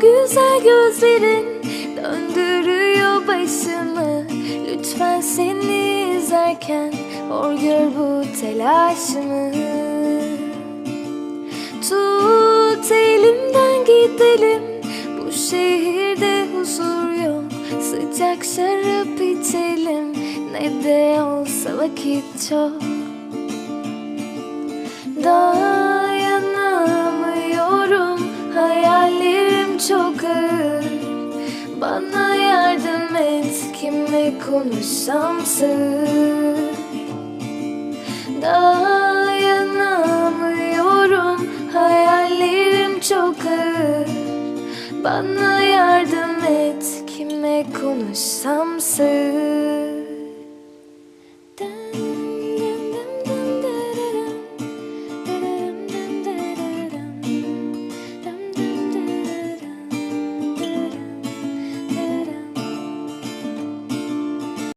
güzel gözlerin döndürüyor başımı. Lütfen seni izlerken hor gör bu telaşımı. Tut elimden gidelim. Bu şehirde huzur yok. Sıcak şarap içelim. Ne de olsa vakit çok Kimle konuşsam sığ Dayanamıyorum Hayallerim çok ağır. Bana yardım et Kime konuşsam sığ